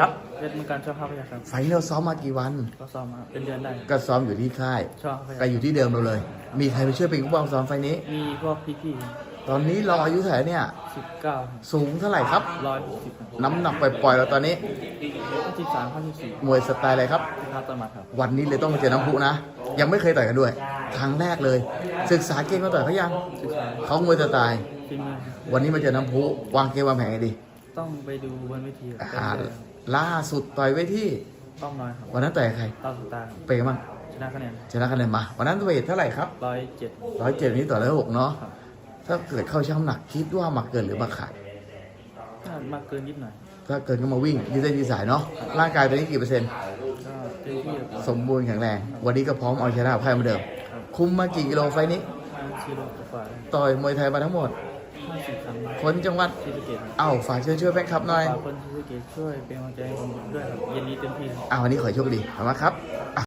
ครับเป็นเหมือนกันชอบภาพยาครับไฟล์เราซ้อมมากี่วัน ก็ซ้อมมาเป็นเดือนได้ ก็ซ้อมอยู่ที่ค่าย ชอบภาพก็ยาอยู่ที่เดิมเราเลย มีใครไปช่วยเป็นผู้บังซ้อมไฟล์นี้ มีพวกพี่ตอนนี้เราอายุเท่าไหร่เนี่ยๆสิบเก้าสูงเท่าไหร่ครับร้อยหกสิบน้ำหนักปล่อยๆเราตอนนี้ห้าสิบสามห้าสิบสี่มวยสไตล์อะไรครับที่ท้าตะหมัดครับ วันนี้เลยต้องมาเจอน้ำพุนะ ยังไม่เคยต่อยกันด้วย ครั้งแรกเลย ศึกษาเกมมาต่อยเขายังศึกษาเขามวยสไตล์ฟิล์มวันนี้มาเจอน้ำพุวางเกมวางแผนไงดี ต้องไปดูบนเวทีครับอ่าล่าสุดต่อยไว้ที่ป้อมน้อยครับวันนั้นต่อยกับใครต้าสุดตาครับเปย์มั้งชนะคะแนนชนะคะแนนมา วันนั้นเวทเท่าไหร่ครับร้อยเจ็ดร้อยเจ็ดนี้ต่อร้อยหกเนาะครับถ้าเกิดเข้าช่างน้ำหนักคิดว่ามาเกินหรือมาขาดถ้ามากเกินนิดหน่อยถ้าเกินก็มาวิ่งยืดเส้นยืดสายเนาะร่างกายตอนนี้กี่เปอร์เซ็นต์ก็เต็มที่ครับสมบูรณ์แข็งแรง วันนี้ก็พร้อมเอาชนะไพ่เหมือนเดิมครับคุมมากี่กิโลไฟล์นี้ห้าชิโลกว่าต่อยมวยไทยมาทั้งหมด ห้าสิบครั้งคนจังหวัดที่สะเกตครับเอ้าฝากเชิญช่วยแฟนคลับหน่อยฝากคนที่สะเกตช่วยเป็นกำลังใจให้ผมด้วยครับเย็นนี้เต็มที่ครับอ้าววันนี้ขอให้โชคดีขอบคุณมากครับ